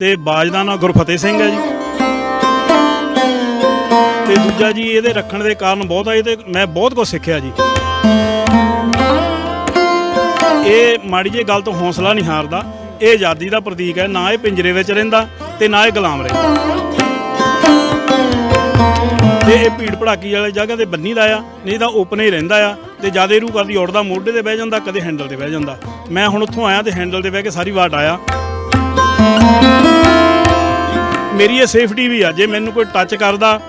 ਤੇ ਬਾਜ ਦਾ ਨਾਂ ਗੁਰਫਤਿਹ ਸਿੰਘ ਹੈ ਜੀ। ਤੇ ਦੂਜਾ ਜੀ, ਇਹਦੇ ਰੱਖਣ ਦੇ ਕਾਰਨ ਬਹੁਤ ਆ ਇਹ ਮੈਂ ਬਹੁਤ ਕੁਝ ਸਿੱਖਿਆ ਜੀ। ਇਹ ਮਾੜੀ ਜਿਹੀ ਗੱਲ ਤੋਂ ਹੌਸਲਾ ਨਹੀਂ ਹਾਰਦਾ। ਇਹ ਆਜ਼ਾਦੀ ਦਾ ਪ੍ਰਤੀਕ ਹੈ, ਨਾ ਇਹ ਪਿੰਜਰੇ ਵਿੱਚ ਰਹਿੰਦਾ ਤੇ ਨਾ ਇਹ ਗੁਲਾਮ ਰਹਿੰਦਾ। ਤੇ ਇਹ ਭੀੜ ਭੜਾਕੀ ਵਾਲੇ ਜਗ੍ਹਾ ਤੇ ਬੰਨੀ ਦਾ ਆ, ਨਹੀਂ ਤਾਂ ਓਪਨ ਹੀ ਰਹਿੰਦਾ ਆ ਤੇ ਜ਼ਿਆਦਾ ਰੂ ਕਰਦੀ ਉੜਦਾ ਮੋਢੇ ਤੇ ਬਹਿ ਜਾਂਦਾ, ਕਦੇ ਹੈਂਡਲ ਤੇ ਬਹਿ ਜਾਂਦਾ। ਮੈਂ ਹੁਣ ਉੱਥੋਂ ਆਇਆ ਤੇ ਹੈਂਡਲ ਤੇ ਬਹਿ ਕੇ ਸਾਰੀ ਵਾਟ ਆਇਆ। ਮੇਰੀ ਇਹ ਸੇਫਟੀ ਵੀ ਆ ਜੇ ਮੈਨੂੰ ਕੋਈ ਟੱਚ ਕਰਦਾ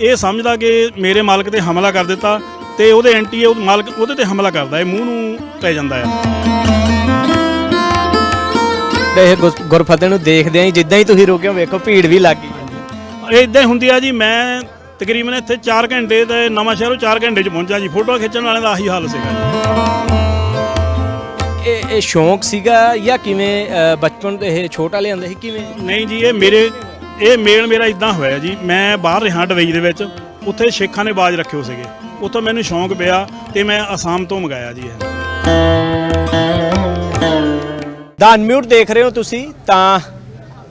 ਇਹ ਸਮਝਦਾ ਕਿ ਮੇਰੇ ਮਾਲਕ ਤੇ ਹਮਲਾ ਕਰ ਦਿੱਤਾ ਤੇ ਉਹਦੇ ਐਂਟੀ ਉਹ ਮਾਲਕ ਉਹਦੇ ਤੇ ਹਮਲਾ ਕਰਦਾ ਇਹ ਮੂੰਹ ਨੂੰ ਪੈ ਜਾਂਦਾ ਆ। ਇਹ ਗੁਰ- ਗੁਰਫਤਿਹ ਨੂੰ ਦੇਖਦੇ ਆਂ ਜਿੱਦਾਂ ਹੀ ਤੁਸੀਂ ਰੁਕਿਓ ਵੇਖੋ ਭੀੜ ਵੀ ਲੱਗ ਗਈ ਇਹ ਇਦਾਂ ਹੀ ਹੁੰਦੀ ਆ ਜੀ ਮੈਂ ਤਕਰੀਬਨ ਇੱਥੇ 4 ਘੰਟੇ ਤੇ ਨਵਾਂ ਸ਼ਹਿਰੋਂ 4 ਘੰਟੇ ਚ ਪਹੁੰਚਾ ਜੀ ਫੋਟੋ ਖਿੱਚਣ ਵਾਲਿਆਂ ਦਾ ਆਹੀ ਹਾਲ ਸੀਗਾ ਜੀ। ਇਹ ਇਹ ਸ਼ੌਂਕ ਸੀਗਾ ਜਾਂ ਕਿਵੇਂ ਬਚਪਨ ਤੋਂ ਇਹ ਛੋਟਾ ਲਿਆਂਦਾ ਸੀ ਕਿਵੇਂ? ਨਹੀਂ ਜੀ ਇਹ ਮੇਰੇ ਇਹ ਮੇਲ ਮੇਰਾ ਇਦਾਂ ਹੋਇਆ ਜੀ, ਮੈਂ ਬਾਹਰ ਰਿਹਾ ਡਬਈ ਦੇ ਵਿੱਚ, ਉੱਥੇ ਸ਼ੇਖਾਂ ਨੇ ਬਾਜ ਰੱਖੇ ਸੀਗੇ। ਉੱਥੋਂ ਮੈਨੂੰ ਸ਼ੌਂਕ ਪਿਆ ਤੇ ਮੈਂ ਅਸਾਮ ਤੋਂ ਮੰਗਾਇਆ ਜੀ ਇਹ। ਦਾ ਅਨਮਿਊਟ ਦੇਖ ਰਹੇ ਹੋ ਤੁਸੀਂ, ਤਾਂ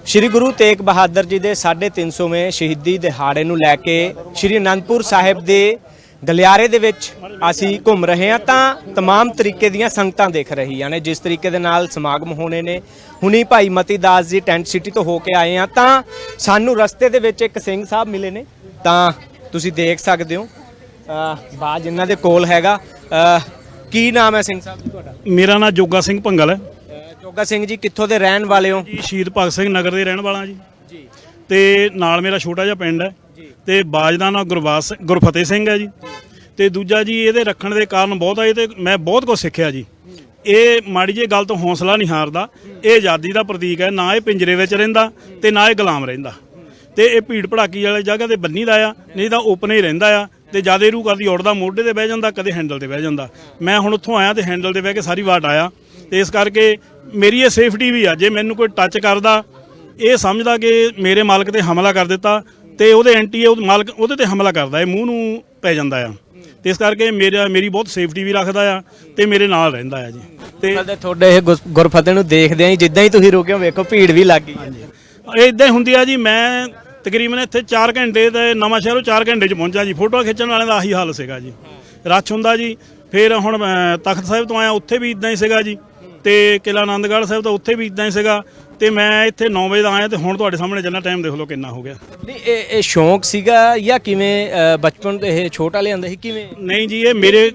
ਸ਼੍ਰੀ ਗੁਰੂ ਤੇਗ ਬਹਾਦਰ ਜੀ ਦੇ 350ਵੇਂ ਸ਼ਹੀਦੀ ਦਿਹਾੜੇ ਨੂੰ ਲੈ ਕੇ ਸ਼੍ਰੀ ਅਨੰਦਪੁਰ ਸਾਹਿਬ ਦੇ ਗਲਿਆਰੇ ਦੇ ਵਿੱਚ ਅਸੀਂ ਘੁੰਮ ਰਹੇ ਹਾਂ ਤਾਂ तमाम ਤਰੀਕੇ ਦੀਆਂ ਸੰਗਤਾਂ ਦੇਖ ਰਹੀਆਂ ਨੇ ਜਿਸ ਤਰੀਕੇ ਦੇ ਨਾਲ ਸਮਾਗਮ ਹੋਣੇ ਨੇ ਹੁਣੀ ਭਾਈ ਮਤੀ ਦਾਸ ਜੀ ਟੈਂਟ ਸਿਟੀ ਤੋਂ ਹੋ ਕੇ ਆਏ ਆ ਤਾਂ ਸਾਨੂੰ ਰਸਤੇ ਦੇ ਵਿੱਚ ਇੱਕ ਸਿੰਘ ਸਾਹਿਬ ਮਿਲੇ ਨੇ ਤਾਂ ਤੁਸੀਂ ਦੇਖ ਸਕਦੇ ਹੋ ਅਹ ਬਾਜ ਇਹਨਾਂ ਦੇ ਕੋਲ ਹੈਗਾ ਅਹ ਕੀ ਨਾਮ ਹੈ ਸਿੰਘ ਸਾਹਿਬ ਜੀ ਤੁਹਾਡਾ ਮੇਰਾ ਨਾਮ ਜੋਗਾ ਸਿੰਘ ਭੰਗਲ ਹੈ ਅਹ ਜੋਗਾ ਸਿੰਘ ਜੀ ਕਿੱਥੋਂ ਦੇ ਰਹਿਣ ਵਾਲੇ ਹੋ ਜੀ ਸ਼ਹੀਦ ਭਗਤ ਸਿੰਘ ਨਗਰ ਦੇ ਰਹਿਣ ਵਾਲਾ ਜੀ ਜੀ ਤੇ ਨਾਲ ਮੇਰਾ ਛੋਟਾ ਜਿਹਾ ਪਿੰਡ ਹੈ ਜੀ। ਤੇ ਬਾਜ ਦਾ ਨਾਮ ਗੁਰਬਾਸ ਗੁਰਫਤਿਹ ਸਿੰਘ ਹੈ ਜੀ। ਤੇ ਦੂਜਾ ਜੀ ਇਹਦੇ ਰੱਖਣ ਦੇ ਕਾਰਨ ਬਹੁਤ ਆ ਇਹ ਤੇ ਮੈਂ ਬਹੁਤ ਕੁਝ ਸਿੱਖਿਆ ਜੀ। ਇਹ ਮਾੜੀ ਜਿਹੀ ਗੱਲ ਤੋਂ ਹੌਸਲਾ ਨਹੀਂ ਹਾਰਦਾ। ਇਹ ਆਜ਼ਾਦੀ ਦਾ ਪ੍ਰਤੀਕ ਹੈ ਨਾ ਇਹ ਪਿੰਜਰੇ ਵਿੱਚ ਰਹਿੰਦਾ ਤੇ ਨਾ ਇਹ ਗੁਲਾਮ ਰਹਿੰਦਾ। ਤੇ ਇਹ ਭੀੜ ਭੜਾਕੀ ਵਾਲੀ ਜਗ੍ਹਾ ਤੇ ਬੰਨੀ ਦਾ ਆ ਨਹੀਂ ਤਾਂ ਓਪਨ ਹੀ ਰਹਿੰਦਾ ਆ ਤੇ ਜ਼ਿਆਦਾ ਰੂ ਕਰਦੀ ਉੜਦਾ ਮੋਢੇ ਤੇ ਬਹਿ ਜਾਂਦਾ ਕਦੇ ਹੈਂਡਲ ਤੇ ਬਹਿ ਜਾਂਦਾ। ਮੈਂ ਹੁਣ ਉੱਥੋਂ ਆਇਆ ਤੇ ਹੈਂਡਲ ਤੇ ਬਹਿ ਕੇ ਸਾਰੀ ਵਾਟ ਆਇਆ। ਤੇ ਇਸ ਕਰਕੇ ਮੇਰੀ ਇਹ ਸੇਫਟੀ ਵੀ ਆ ਜੇ ਮੈਨੂੰ ਕੋਈ ਟੱਚ ਕਰਦਾ ਇਹ ਸਮਝਦਾ ਕਿ ਮੇਰੇ ਮਾਲਕ ਤੇ ਹਮਲਾ ਕਰ ਦਿੱਤਾ ਤੇ ਉਹਦੇ ਐਂਟੀ ਉਹ ਮਾਲਕ ਉਹਦੇ ਤੇ ਹਮਲਾ ਕਰਦਾ ਇਹ ਮੂੰਹ ਨੂੰ ਪੈ ਜਾਂਦਾ ਆ। ਤੇ ਇਸ ਕਰਕੇ ਮੇਰਾ ਮੇਰੀ ਬਹੁਤ ਸੇਫਟੀ ਵੀ ਰੱਖਦਾ ਆ ਤੇ ਮੇਰੇ ਨਾਲ ਰਹਿੰਦਾ ਆ ਜੀ। ਤੇ ਤੁਹਾਡੇ ਇਹ ਗੁਰ- ਗੁਰਫਤਿਹ ਨੂੰ ਦੇਖਦੇ ਆਂ ਜਿੱਦਾਂ ਹੀ ਤੁਸੀਂ ਰੁਕਿਓ ਵੇਖੋ ਭੀੜ ਵੀ ਲੱਗ ਗਈ ਇਹ ਇਦਾਂ ਹੀ ਹੁੰਦੀ ਆ ਜੀ ਮੈਂ ਤਕਰੀਬਨ ਇੱਥੇ 4 ਘੰਟੇ ਤੇ ਨਵਾਂ ਸ਼ਹਿਰੋਂ 4 ਘੰਟੇ ਚ ਪਹੁੰਚਾ ਜੀ। ਫੋਟੋ ਖਿੱਚਣ ਵਾਲਿਆਂ ਦਾ ਆਹੀ ਹਾਲ ਸੀਗਾ ਜੀ। ਰੱਛ ਹੁੰਦਾ ਜੀ ਫਿਰ ਹੁਣ ਮੈਂ ਤਖਤ ਸਾਹਿਬ ਤੋਂ ਆਇਆ ਉੱਥੇ ਵੀ ਇਦਾਂ ਹੀ ਸੀਗਾ ਜੀ। ਤੇ ਕਿਲਾ ਆਨੰਦਗੜ੍ਹ ਸਾਹਿਬ ਤੋਂ ਉੱਥੇ ਵੀ ਇਦਾਂ ਹੀ ਸੀਗਾ ਤੇ ਮੈਂ ਇੱਥੇ 9 ਵਜੇ ਦਾ ਆਇਆ ਤੇ ਹੁਣ ਤੁਹਾਡੇ ਸਾਹਮਣੇ ਚੱਲਣਾ ਟਾਈਮ ਦੇਖ ਲਓ ਕਿੰਨਾ ਹੋ ਗਿਆ। ਨਹੀਂ ਇਹ ਇਹ ਸ਼ੌਂਕ ਸੀਗਾ ਜਾਂ ਕਿਵੇਂ ਅ, ਬਚਪਨ ਤੋਂ ਇਹ ਛੋਟਾ ਲਿਆਂਦਾ ਸੀ ਕਿਵੇਂ? ਨਹੀਂ ਜੀ ਇਹ ਮੇਰੇ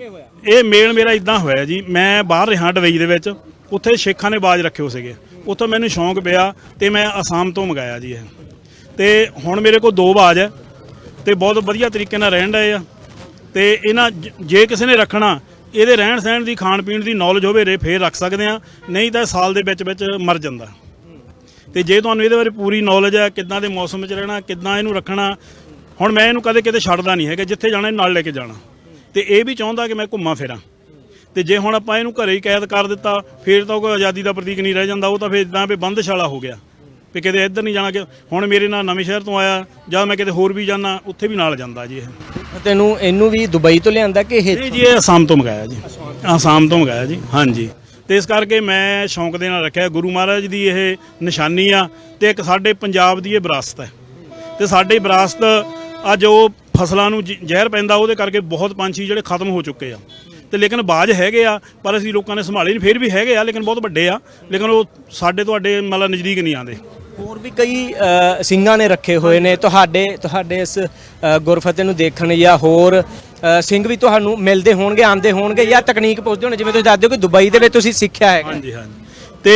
ਇਹ ਮੇਲ ਮੇਰਾ ਇਦਾਂ ਹੋਇਆ ਜੀ ਮੈਂ ਬਾਹਰ ਰਿਹਾ ਡਬਈ ਦੇ ਵਿੱਚ ਉੱਥੇ ਸ਼ੇਖਾਂ ਨੇ ਬਾਜ ਰੱਖੇ ਹੋ ਸੀਗੇ ਉੱਥੋਂ ਮੈਨੂੰ ਸ਼ੌਂਕ ਪਿਆ ਤੇ ਮੈਂ ਅਸਾਮ ਤੋਂ ਮੰਗਾਇਆ ਜੀ ਇਹ। ਤੇ ਹੁਣ ਮੇਰੇ ਕੋਲ ਦੋ ਬਾਜ ਹੈ ਤੇ ਬਹੁਤ ਵਧੀਆ ਤਰੀਕੇ ਨਾਲ ਰਹਿਣ ਡਏ ਆ। ਤੇ ਇਹਨਾਂ ਜ- ਜੇ ਕਿਸੇ ਨੇ ਰੱਖਣਾ ਇਹਦੇ ਰਹਿਣ ਸਹਿਣ ਦੀ, ਖਾਣ ਪੀਣ ਦੀ ਨੌਲੇਜ ਹੋਵੇ ਰੇ, ਫੇਰ ਰੱਖ ਸਕਦੇ ਆ ਨਹੀਂ ਤਾਂ ਸਾਲ ਦੇ ਵਿੱਚ ਵਿੱਚ ਮਰ ਜਾਂਦਾ। ਤੇ ਜੇ ਤੁਹਾਨੂੰ ਇਹਦੇ ਬਾਰੇ ਪੂਰੀ ਨੌਲੇਜ ਹੈ, ਕਿੱਦਾਂ ਦੇ ਮੌਸਮ ਵਿੱਚ ਰਹਿਣਾ, ਕਿੱਦਾਂ ਇਹਨੂੰ ਰੱਖਣਾ, ਹੁਣ ਮੈਂ ਇਹਨੂੰ ਕਦੇ ਕਿਤੇ ਛੱਡਦਾ ਨਹੀਂ ਹੈਗਾ, ਜਿੱਥੇ ਜਾਣਾ ਨਾਲ ਲੈ ਕੇ ਜਾਣਾ। ਤੇ ਇਹ ਵੀ ਚਾਹੁੰਦਾ ਕਿ ਮੈਂ ਘੁੰਮਾਂ ਫਿਰਾਂ। ਤੇ ਜੇ ਹੁਣ ਆਪਾਂ ਇਹਨੂੰ ਘਰੇ ਹੀ ਕੈਦ ਕਰ ਦਿੱਤਾ, ਫੇਰ ਤਾਂ ਕੋਈ ਆਜ਼ਾਦੀ ਦਾ ਪ੍ਰਤੀਕ ਨਹੀਂ ਰਹਿ ਜਾਂਦਾ, ਉਹ ਤਾਂ ਫੇਰ ਇਦਾਂ ਵੀ ਬੰਦਸ਼ਾਲਾ ਹੋ ਗਿਆ। ਵੀ ਕਿਤੇ ਇੱਧਰ ਨਹੀਂ ਜਾਣਾ ਕਿ ਹੁਣ ਮੇਰੇ ਨਾਲ ਨਵੇਂ ਸ਼ਹਿਰ ਤੋਂ ਆਇਆ ਜਾਂ ਮੈਂ ਕਿਤੇ ਹੋਰ ਵੀ ਜਾਣਾ ਉੱਥੇ ਵੀ ਨਾਲ ਜਾਂਦਾ ਜੀ ਇਹ। ਤੈਨੂੰ ਇਹਨੂੰ ਵੀ ਦੁਬਈ ਤੋਂ ਲਿਆਂਦਾ ਕਿ ਇਹ ਨਹੀਂ ਜੀ ਇਹ ਅਸਾਮ ਤੋਂ ਮੰਗਾਇਆ ਜੀ। ਅਸਾਮ ਤੋਂ ਮੰਗਾਇਆ ਜੀ ਹਾਂਜੀ। ਤੇ ਇਸ ਕਰਕੇ ਮੈਂ ਸ਼ੌਂਕ ਦੇ ਨਾਲ ਰੱਖਿਆ ਗੁਰੂ ਮਹਾਰਾਜ ਦੀ ਇਹ ਨਿਸ਼ਾਨੀ ਆ ਤੇ ਇੱਕ ਸਾਡੇ ਪੰਜਾਬ ਦੀ ਇਹ ਵਿਰਾਸਤ ਹੈ। ਤੇ ਸਾਡੀ ਵਿਰਾਸਤ ਅੱਜ ਉਹ ਫਸਲਾਂ ਨੂੰ ਜ- ਜ਼ਹਿਰ ਪੈਂਦਾ ਉਹਦੇ ਕਰਕੇ ਬਹੁਤ ਪੰਛੀ ਜਿਹੜੇ ਖਤਮ ਹੋ ਚੁੱਕੇ ਆ। ਤੇ ਲੇਕਿਨ ਬਾਜ ਹੈਗੇ ਆ ਪਰ ਅਸੀਂ ਲੋਕਾਂ ਨੇ ਸੰਭਾਲੇ ਨਹੀਂ ਫਿਰ ਵੀ ਹੈਗੇ ਆ ਲੇਕਿਨ ਬਹੁਤ ਵੱਡੇ ਆ। ਲੇਕਿਨ ਉਹ ਸਾਡੇ ਤੁਹਾਡੇ ਮਤਲਬ ਨਜ਼ਦੀਕ ਨਹੀਂ ਆਉਂਦੇ। ਹੋਰ ਵੀ ਕਈ ਸਿੰਘਾਂ ਨੇ ਰੱਖੇ ਹੋਏ ਨੇ। ਤੁਹਾਡੇ ਤੁਹਾਡੇ ਇਸ ਗੁਰਫਤਿਹ ਨੂੰ ਦੇਖਣ ਜਾਂ ਹੋਰ ਸਿੰਘ ਵੀ ਤੁਹਾਨੂੰ ਮਿਲਦੇ ਹੋਣਗੇ, ਆਉਂਦੇ ਹੋਣਗੇ ਜਾਂ ਤਕਨੀਕ ਪੁੱਛਦੇ ਹੋਣੇ ਜਿਵੇਂ ਤੁਸੀਂ ਦੱਸਦੇ ਹੋ ਕਿ ਦੁਬਈ ਦੇ ਵਿੱਚ ਤੁਸੀਂ ਸਿੱਖਿਆ ਹੈ ਹਾਂਜੀ ਹਾਂਜੀ। ਤੇ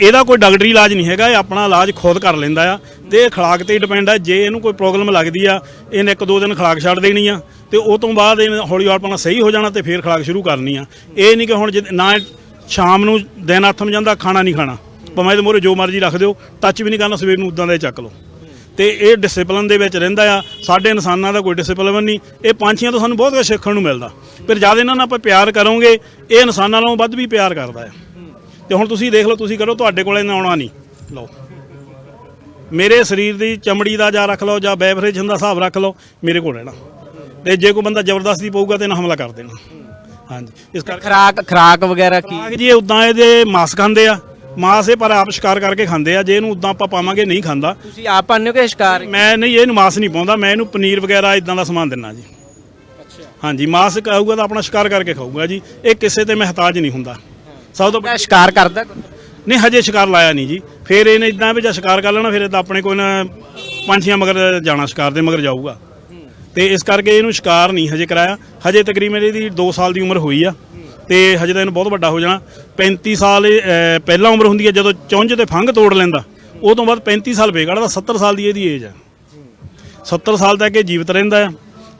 ਇਹਦਾ ਕੋਈ ਡਾਕਟਰੀ ਇਲਾਜ ਨਹੀਂ ਹੈਗਾ, ਇਹ ਆਪਣਾ ਇਲਾਜ ਖੁਦ ਕਰ ਲੈਂਦਾ ਆ। ਤੇ ਇਹ ਖੁਰਾਕ ਤੇ ਡਿਪੈਂਡ ਆ। ਜੇ ਇਹਨੂੰ ਕੋਈ ਪ੍ਰੋਬਲਮ ਲੱਗਦੀ ਆ, ਇਹਨੇ ਇੱਕ ਦੋ ਦਿਨ ਖੁਰਾਕ ਛੱਡ ਦੇਣੀ ਆ, ਤੇ ਉਹ ਤੋਂ ਬਾਅਦ ਇਹ ਹੌਲੀ ਹੌਲੀ ਆਪਣਾ ਸਹੀ ਹੋ ਜਾਣਾ ਤੇ ਫੇਰ ਖੁਰਾਕ ਸ਼ੁਰੂ ਕਰਨੀ ਆ। ਇਹ ਨਹੀਂ ਕਿ ਹੁਣ ਜੇ ਨਾ ਸ਼ਾਮ ਨੂੰ ਦਿਨ ਆਥਮ ਜਾਂਦਾ, ਖਾਣਾ ਨਹੀਂ ਖਾਣਾ। ਭਾਵੇਂ ਇਹਦੇ ਮੂਹਰੇ ਜੋ ਮਰਜ਼ੀ ਰੱਖ ਦਿਓ ਟੱਚ ਵੀ ਨਹੀਂ ਕਰਨਾ ਸਵੇਰ ਨੂੰ ਉਦਾਂ ਦਾ ਹੀ ਚੱਕ ਲਓ। ਤੇ ਇਹ ਡਿਸਪਲਿਨ ਦੇ ਵਿੱਚ ਰਹਿੰਦਾ ਆ ਸਾਡੇ ਇਨਸਾਨਾਂ ਦਾ ਕੋਈ ਡਿਸਪਲਿਨ ਨਹੀਂ ਇਹ ਪੰਛੀਆਂ ਤੋਂ ਸਾਨੂੰ ਬਹੁਤ ਕੁਝ ਸਿੱਖਣ ਨੂੰ ਮਿਲਦਾ। ਪਰ ਜਦ ਇਹਨਾਂ ਨਾਲ ਆਪਾਂ ਪਿਆਰ ਕਰੋਗੇ ਇਹ ਇਨਸਾਨਾਂ ਨਾਲੋਂ ਵੱਧ ਵੀ ਪਿਆਰ ਕਰਦਾ ਹੈ ਤੇ ਹੁਣ ਤੁਸੀਂ ਦੇਖ ਲਓ ਤੁਸੀਂ ਕਰੋ ਤੁਹਾਡੇ ਕੋਲੇ ਨਾ ਆਉਣਾ ਨਹੀਂ। ਲਓ। ਮੇਰੇ ਸਰੀਰ ਦੀ ਚਮੜੀ ਦਾ ਜਾਂ ਰੱਖ ਲਓ ਜਾਂ ਬੈਵਰੇਜਨ ਦਾ ਹਿਸਾਬ ਰੱਖ ਲਓ ਮੇਰੇ ਕੋਲ ਰਹਿਣਾ। ਤੇ ਜੇ ਕੋਈ ਬੰਦਾ ਜ਼ਬਰਦਸਤੀ ਪਊਗਾ ਤੇ ਨਾ ਹਮਲਾ ਕਰ ਦੇਣਾ। ਹਾਂਜੀ। ਇਸ ਕਰਕੇ ਖਰਾਕ ਖਰਾਕ ਵਗੈਰਾ ਕੀ? ਖੁਰਾਕ ਜੀ ਉਦਾਂ ਇਹਦੇ ਮਾਸ ਖਾਂਦੇ ਆ। ਮਾਸ ਇਹ ਪਰ ਆਪ ਸ਼ਿਕਾਰ ਕਰਕੇ ਖਾਂਦੇ ਆ। ਜੇ ਇਹਨੂੰ ਉਦਾਂ ਆਪਾਂ ਪਾਵਾਂਗੇ ਨਹੀਂ ਖਾਂਦਾ। ਤੁਸੀਂ ਆਪ ਪਾਉਂਦੇ ਹੋ ਕਿ ਸ਼ਿਕਾਰ? ਮੈਂ ਨਹੀਂ ਇਹਨੂੰ ਮਾਸ ਨਹੀਂ ਪਾਉਂਦਾ। ਮੈਂ ਇਹਨੂੰ ਪਨੀਰ ਵਗੈਰਾ ਇਦਾਂ ਦਾ ਸਮਾਨ ਦਿੰਨਾ ਜੀ। ਅੱਛਾ। ਹਾਂਜੀ ਮਾਸ ਖਾਊਗਾ ਤਾਂ ਆਪਣਾ ਸ਼ਿਕਾਰ ਕਰਕੇ ਖਾਊਗਾ ਜੀ। ਇਹ ਕਿਸੇ ਤੇ ਮਹਤਾਜ ਨਹੀਂ ਹੁੰਦਾ। ਸਭ ਤੋਂ ਸ਼ਿਕਾਰ ਕਰਦਾ। ਨਹੀਂ ਹਜੇ ਸ਼ਿਕਾਰ ਲਾਇਆ ਨਹੀਂ ਜੀ। ਫਿਰ ਇਹਨੇ ਇਦਾਂ ਵੀ ਜਾਂ ਸ਼ਿਕਾਰ ਕਰ ਲੈਣਾ ਫਿਰ ਇਹ ਤਾਂ ਆਪਣੇ ਕੋਈ ਨਾ ਪੰਛੀਆਂ ਮਗਰ ਜਾਣਾ ਸ਼ਿਕਾਰ ਦੇ ਮਗਰ ਜਾਊਗਾ। ਤੇ ਇਸ ਕਰਕੇ ਇਹਨੂੰ ਸ਼ਿਕਾਰ ਨਹੀਂ ਹਜੇ ਕਰਾਇਆ। ਹਜੇ ਤਕਰੀਬਨ ਇਹਦੀ 2 ਸਾਲ ਦੀ ਉਮਰ ਹੋਈ ਆ। ਤੇ ਹਜੇ ਤਾਂ ਇਹਨੂੰ ਬਹੁਤ ਵੱਡਾ ਹੋ ਜਾਣਾ। 35 ਸਾਲ ਪਹਿਲਾਂ ਉਮਰ ਹੁੰਦੀ ਹੈ ਜਦੋਂ ਚੁੰਝ ਤੇ ਫੰਗ ਤੋੜ ਲੈਂਦਾ। ਉਹ ਤੋਂ ਬਾਅਦ 35 ਸਾਲ ਬੇਗੜਦਾ 70 ਸਾਲ ਦੀ ਇਹਦੀ ਏਜ ਆ। 70 ਸਾਲ ਤੱਕ ਇਹ ਜੀਵਤ ਰਹਿੰਦਾ ਹੈ।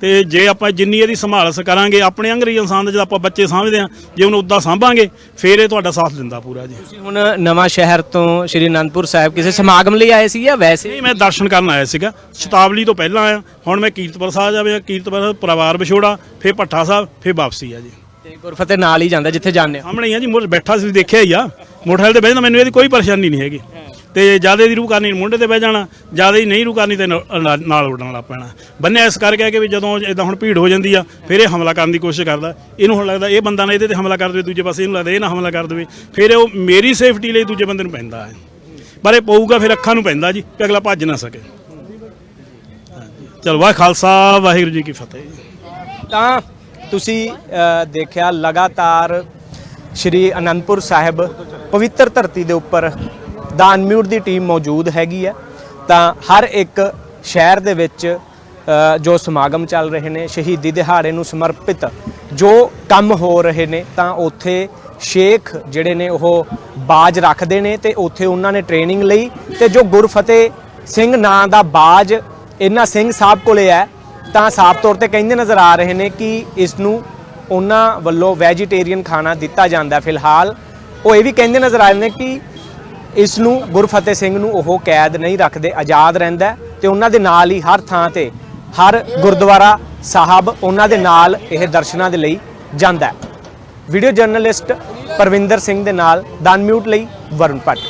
ਤੇ ਜੇ ਆਪਾਂ ਜਿੰਨੀ ਇਹਦੀ ਸੰਭਾਲ ਕਰਾਂਗੇ ਆਪਣੇ ਅੰਗਰੀ ਇਨਸਾਨ ਦਾ ਜਦੋਂ ਆਪਾਂ ਬੱਚੇ ਸਾਂਭਦੇ ਆ ਜੇ ਉਹਨੂੰ ਉਦਾਂ ਸਾਂਭਾਂਗੇ ਫਿਰ ਇਹ ਤੁਹਾਡਾ ਸਾਥ ਦਿੰਦਾ ਪੂਰਾ ਜੀ। ਤੁਸੀਂ ਹੁਣ ਨਵਾਂ ਸ਼ਹਿਰ ਤੋਂ ਸ਼੍ਰੀ ਅਨੰਦਪੁਰ ਸਾਹਿਬ ਕਿਸੇ ਸਮਾਗਮ ਲਈ ਆਏ ਸੀ ਜਾਂ ਵੈਸੇ? ਨਹੀਂ ਮੈਂ ਦਰਸ਼ਨ ਕਰਨ ਆਇਆ ਸੀਗਾ। ਸ਼ਤਾਬਲੀ ਤੋਂ ਪਹਿਲਾਂ ਆਇਆ। ਹੁਣ ਮੈਂ ਕੀਰਤਪੁਰ ਸਾਹਿਬ ਜਾਵੇ ਕੀਰਤਪੁਰ ਪਰਿਵਾਰ ਵਿਛੋੜਾ ਫਿਰ ਭੱਠਾ ਸਾਹਿਬ ਫਿਰ ਵਾਪਸੀ ਆ ਜੀ। ਤੇ ਗੁਰਫਤਿਹ ਨਾਲ ਹੀ ਜਾਂਦਾ ਜਿੱਥੇ ਜਾਂਦੇ ਹੋ। ਸਾਹਮਣੇ ਹੀ ਆ ਜੀ ਮੁੜ ਬੈਠਾ ਸੀ ਦੇਖਿਆ ਹੀ ਆ। ਮੋਟਰਸਾਈਕਲ ਤੇ ਬਹਿ ਮੈਨੂੰ ਇਹਦੀ ਕੋਈ ਪਰੇਸ਼ਾਨੀ ਨਹੀਂ ਹੈਗੀ। ਤੇ ਜ਼ਿਆਦਾ ਦੀ ਰੂ ਕਰਨੀ ਮੁੰਡੇ ਤੇ ਬਹਿ ਜਾਣਾ ਜ਼ਿਆਦਾ ਹੀ ਨਹੀਂ ਰੂ ਕਰਨੀ ਤੇ ਨਾਲ- ਉੱਡਣ ਲੱਗ ਪੈਣਾ। ਬੰਨਿਆ ਇਸ ਕਰਕੇ ਕਿ ਵੀ ਜਦੋਂ ਇਦਾਂ ਹੁਣ ਭੀੜ ਹੋ ਜਾਂਦੀ ਆ ਫਿਰ ਇਹ ਹਮਲਾ ਕਰਨ ਦੀ ਕੋਸ਼ਿਸ਼ ਕਰਦਾ। ਇਹਨੂੰ ਹੁਣ ਲੱਗਦਾ ਇਹ ਬੰਦਾ ਨਾ ਇਹਦੇ ਤੇ ਹਮਲਾ ਕਰ ਦੇਵੇ ਦੂਜੇ ਪਾਸੇ ਇਹਨੂੰ ਲੱਗਦਾ ਇਹ ਨਾ ਹਮਲਾ ਕਰ ਦੇਵੇ। ਫਿਰ ਉਹ ਮੇਰੀ ਸੇਫਟੀ ਲਈ ਦੂਜੇ ਬੰਦੇ ਨੂੰ ਪੈਂਦਾ ਹੈ। ਪਰ ਇਹ ਪਊਗਾ ਫਿਰ ਅੱਖਾਂ ਨੂੰ ਪੈਂਦਾ ਜੀ ਕਿ ਅਗਲਾ ਭੱਜ ਨਾ ਸਕੇ। ਚਲ ਵਾਹ ਖਾਲਸਾ ਵਾਹਿਗੁਰੂ ਜੀ ਕੀ ਫਤਿਹ। ਤਾਂ ਤੁਸੀਂ ਦੇਖਿਆ ਲਗਾਤਾਰ ਸ਼੍ਰੀ ਅਨੰਦਪੁਰ ਸਾਹਿਬ ਪਵਿੱਤਰ ਧਰਤੀ ਦੇ ਉੱਪਰ ਦਾ ਅਨਮਿਊਟ ਦੀ ਟੀਮ ਮੌਜੂਦ ਹੈਗੀ ਹੈ, ਤਾਂ ਹਰ ਇੱਕ ਸ਼ਹਿਰ ਦੇ ਵਿੱਚ ਜੋ ਸਮਾਗਮ ਚੱਲ ਰਹੇ ਨੇ, ਸ਼ਹੀਦੀ ਦਿਹਾੜੇ ਨੂੰ ਸਮਰਪਿਤ ਜੋ ਕੰਮ ਹੋ ਰਹੇ ਨੇ, ਤਾਂ ਉੱਥੇ ਸ਼ੇਖ ਜਿਹੜੇ ਨੇ ਉਹ ਬਾਜ ਰੱਖਦੇ ਨੇ ਤੇ ਉੱਥੇ ਉਹਨਾਂ ਨੇ ਟ੍ਰੇਨਿੰਗ ਲਈ ਤੇ ਜੋ ਗੁਰਫਤਿਹ ਸਿੰਘ ਨਾਂ ਦਾ ਬਾਜ ਇਹਨਾਂ ਸਿੰਘ ਸਾਹਿਬ ਕੋਲੇ ਹੈ ਤਾਂ ਸਾਫ਼ ਤੌਰ ਤੇ ਕਹਿੰਦੇ ਨਜ਼ਰ ਆ ਰਹੇ ਨੇ ਕਿ ਇਸ ਨੂੰ ਉਹਨਾਂ ਵੱਲੋਂ ਵੈਜੀਟੇਰੀਅਨ ਖਾਣਾ ਦਿੱਤਾ ਜਾਂਦਾ ਫਿਲਹਾਲ। ਉਹ ਇਹ ਵੀ ਕਹਿੰਦੇ ਨਜ਼ਰ ਆ ਰਹੇ ਨੇ ਕਿ ਇਸ ਨੂੰ ਗੁਰਫਤਿਹ ਸਿੰਘ ਨੂੰ ਉਹ ਕੈਦ ਨਹੀਂ ਰੱਖਦੇ, ਆਜ਼ਾਦ ਰਹਿੰਦਾ ਹੈ ਤੇ ਉਹਨਾਂ ਦੇ ਨਾਲ ਹੀ ਹਰ ਥਾਂ ਤੇ ਹਰ ਗੁਰਦੁਆਰਾ ਸਾਹਿਬ ਉਹਨਾਂ ਦੇ ਨਾਲ ਇਹ ਦਰਸ਼ਨਾਂ ਦੇ ਲਈ ਜਾਂਦਾ ਵੀਡੀਓ ਜਰਨਲਿਸਟ ਪਰਵਿੰਦਰ ਸਿੰਘ ਦੇ ਨਾਲ ਦਨ ਮਿਊਟ ਲਈ ਵਰੁਣ ਭੱਟ।